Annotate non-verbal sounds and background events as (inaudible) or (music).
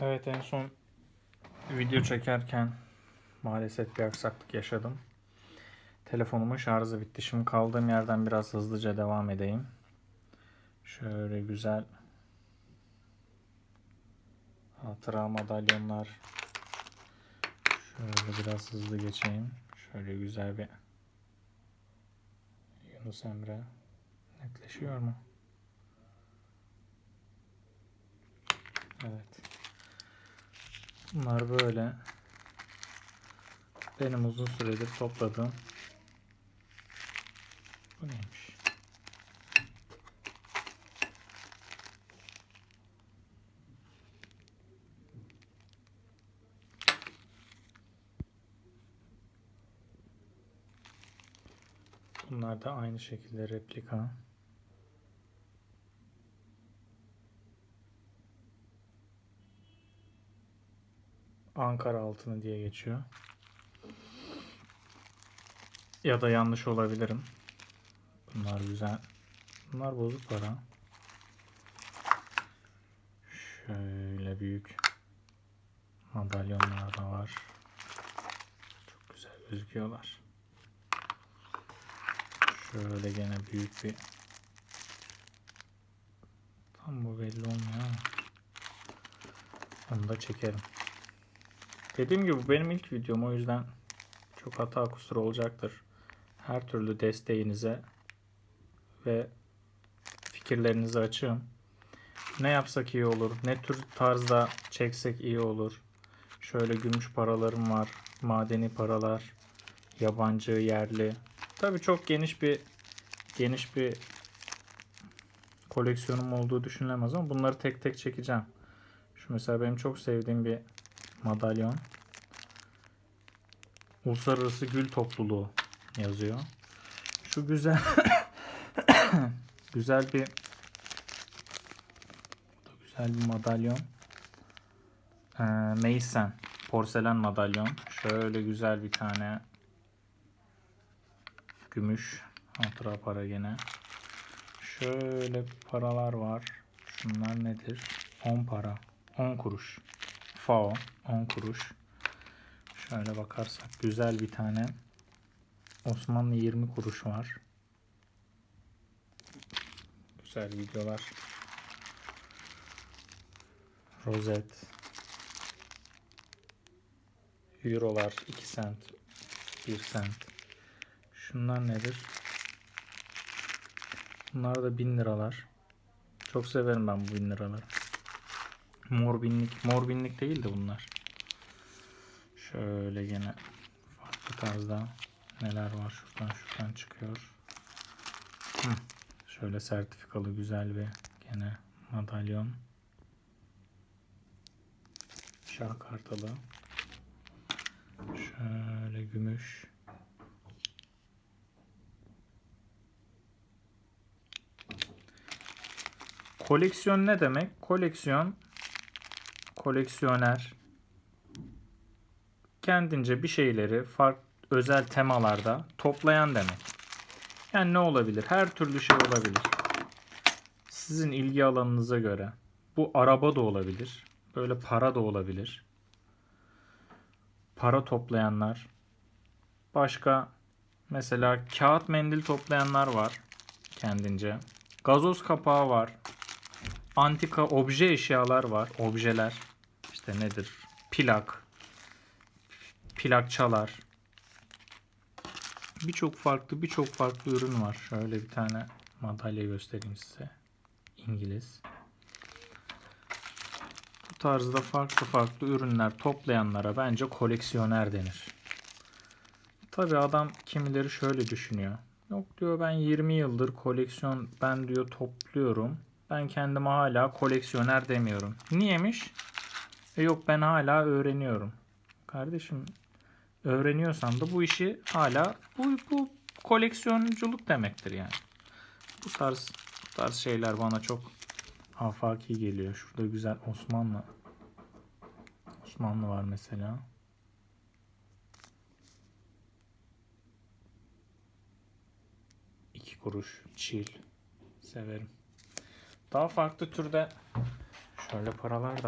Evet en son video çekerken maalesef bir aksaklık yaşadım. Telefonumun şarjı bitti. Şimdi kaldığım yerden biraz hızlıca devam edeyim. Şöyle güzel hatıra madalyonlar. Şöyle biraz hızlı geçeyim. Şöyle güzel bir Yunus Emre netleşiyor mu? Evet. Bunlar böyle benim uzun süredir topladığım bu neymiş? Bunlar da aynı şekilde replika. Ankara altını diye geçiyor. Ya da yanlış olabilirim. Bunlar güzel. Bunlar bozuk para. Şöyle büyük madalyonlar da var. Çok güzel gözüküyorlar. Şöyle gene büyük bir tam bu belli olmuyor ama onu da çekerim. Dediğim gibi bu benim ilk videom o yüzden çok hata kusuru olacaktır. Her türlü desteğinize ve fikirlerinizi açığım. Ne yapsak iyi olur, ne tür tarzda çeksek iyi olur. Şöyle gümüş paralarım var, madeni paralar, yabancı, yerli. Tabii çok geniş bir geniş bir koleksiyonum olduğu düşünülemez ama bunları tek tek çekeceğim. Şu mesela benim çok sevdiğim bir madalyon. Uluslararası Gül Topluluğu yazıyor. Şu güzel (coughs) güzel bir güzel bir madalyon. Ee, Meysen porselen madalyon. Şöyle güzel bir tane gümüş hatıra para gene. Şöyle paralar var. Şunlar nedir? 10 para. 10 kuruş. Fao 10 kuruş. Şöyle bakarsak güzel bir tane Osmanlı 20 kuruş var. Güzel videolar. Rozet. Eurolar 2 sent. 1 sent. Şunlar nedir? Bunlar da 1000 liralar. Çok severim ben bu 1000 liraları. Mor binlik. Mor binlik değil de bunlar. Şöyle gene farklı tarzda neler var şuradan şuradan çıkıyor. Hı. Şöyle sertifikalı güzel bir gene madalyon. Şah kartalı. Şöyle gümüş. Koleksiyon ne demek? Koleksiyon koleksiyoner kendince bir şeyleri farklı özel temalarda toplayan demek. Yani ne olabilir? Her türlü şey olabilir. Sizin ilgi alanınıza göre. Bu araba da olabilir. Böyle para da olabilir. Para toplayanlar. Başka mesela kağıt mendil toplayanlar var kendince. Gazoz kapağı var. Antika obje eşyalar var. Objeler. İşte nedir? Plak. Plakçalar. Birçok farklı birçok farklı ürün var. Şöyle bir tane madalya göstereyim size. İngiliz. Bu tarzda farklı farklı ürünler toplayanlara bence koleksiyoner denir. Tabi adam kimileri şöyle düşünüyor. Yok diyor ben 20 yıldır koleksiyon ben diyor topluyorum. Ben kendime hala koleksiyoner demiyorum. Niyemiş? E yok ben hala öğreniyorum. Kardeşim öğreniyorsan da bu işi hala bu, bu koleksiyonculuk demektir yani. Bu tarz bu tarz şeyler bana çok afaki geliyor. Şurada güzel Osmanlı Osmanlı var mesela. İki kuruş çil severim. Daha farklı türde şöyle paralar da